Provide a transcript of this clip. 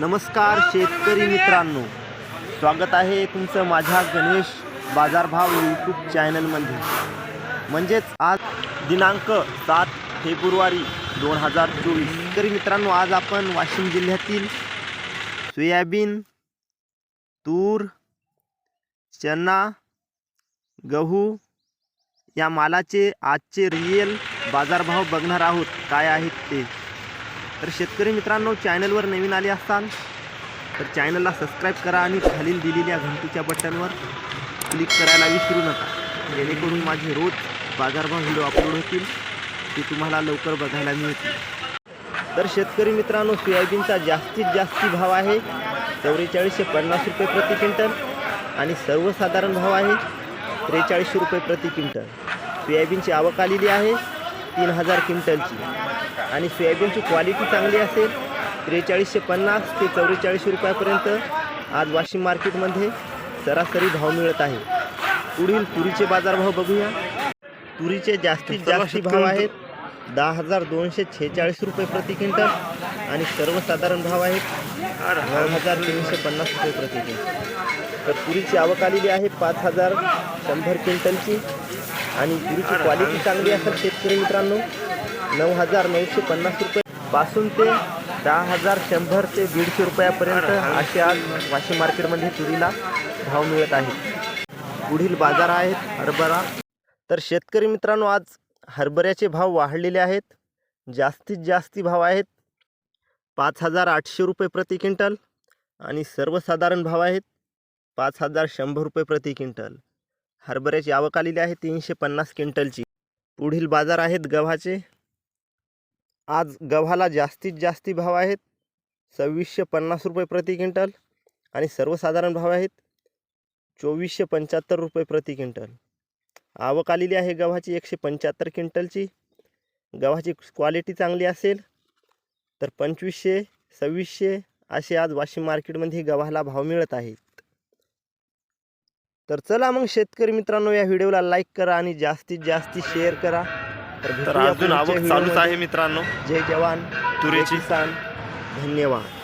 नमस्कार शेतकरी मित्रांनो. स्वागत आहे तुमचं माझ्या गणेश बाजारभाव यूट्यूब चॅनलमध्ये म्हणजेच आज दिनांक सात फेब्रुवारी दोन हजार चोवीस. शेतकरी मित्रांनो आज आपण वाशिम जिल्ह्यातील सोयाबीन तूर चना गहू या मालाचे आजचे रिअल बाजारभाव बघणार आहोत. काय आहेत ते? तर शेतकरी मित्रांनो चॅनलवर नवीन आले असाल तर चॅनलला सबस्क्राईब करा आणि खालील दिलेल्या घंटीच्या बटनवर क्लिक करायला विसरू नका. जेणेकरून माझे रोज बाजारभाव व्हिडिओ अपलोड होतील ते तुम्हाला लवकर बघायला मिळतील. तर शेतकरी मित्रांनो सोयाबीनचा जास्तीत जास्ती भाव आहे चौवेचाळीसशे पन्नास रुपये प्रति क्विंटल आणि सर्वसाधारण भाव आहे त्रेचाळीसशे रुपये प्रति क्विंटल. सोयाबीनची आवक आलेली आहे तीन हजार क्विंटलची. आणि सोयाबीनची क्वालिटी चांगली असेल त्रेचाळीसशे पन्नास ते चौवेचाळीसशे रुपयापर्यंत आज वाशिम मार्केटमध्ये सरासरी भाव मिळत आहे. पुढील तुरीचे बाजारभाव बघूया. तुरीचे जास्तीत जास्ती भाव आहेत दहा हजार दोनशे छेचाळीस रुपये प्रति क्विंटल आणि सर्वसाधारण भाव आहेत नऊ हजार तीनशे पन्नास रुपये प्रति क्विंटल. तर तुरीची आवक आलेली आहे पाच हजार शंभर क्विंटलची. आणि तुरीची क्वालिटी चांगली असेल शेतकरी मित्रांनो नऊ हजार नऊशे पन्नास रुपये. पासून ते दहा हजार शंभर ते दीडशे रुपयापर्यंत असे आज वाशिम मार्केटमध्ये तुरीला भाव मिळत आहे पुढील बाजार आहेत हरभरा. तर शेतकरी मित्रांनो आज हरभऱ्याचे भाव वाढलेले आहेत. जास्तीत जास्ती भाव आहेत पाच हजार आठशे रुपये प्रति क्विंटल आणि सर्वसाधारण भाव आहेत पाच हजार शंभर रुपये प्रति क्विंटल. हरभऱ्याची आवक आलेली आहे तीनशे पन्नास क्विंटलची. पुढील बाजार आहेत गव्हाचे. आज गव्हाला जास्तीत जास्ती भाव आहेत. सव्वीसशे पन्नास रुपये प्रति क्विंटल आणि सर्वसाधारण भाव आहेत चोवीसशे पंच्याहत्तर रुपये प्रति क्विंटल. आवक आलेली आहे गव्हाची एकशे पंच्याहत्तर क्विंटलची. गव्हाची क्वालिटी चांगली असेल तर पंचवीसशे सव्वीसशे असे आज वाशिम मार्केटमध्ये गव्हाला भाव मिळत आहेत. तर चला मग शेतकरी मित्रांनो या व्हिडिओला लाईक करा आणि जास्तीत जास्ती शेअर करा तर अजून आवक चालूच. आहे मित्रांनो जय जवान तुरीची. किसान धन्यवाद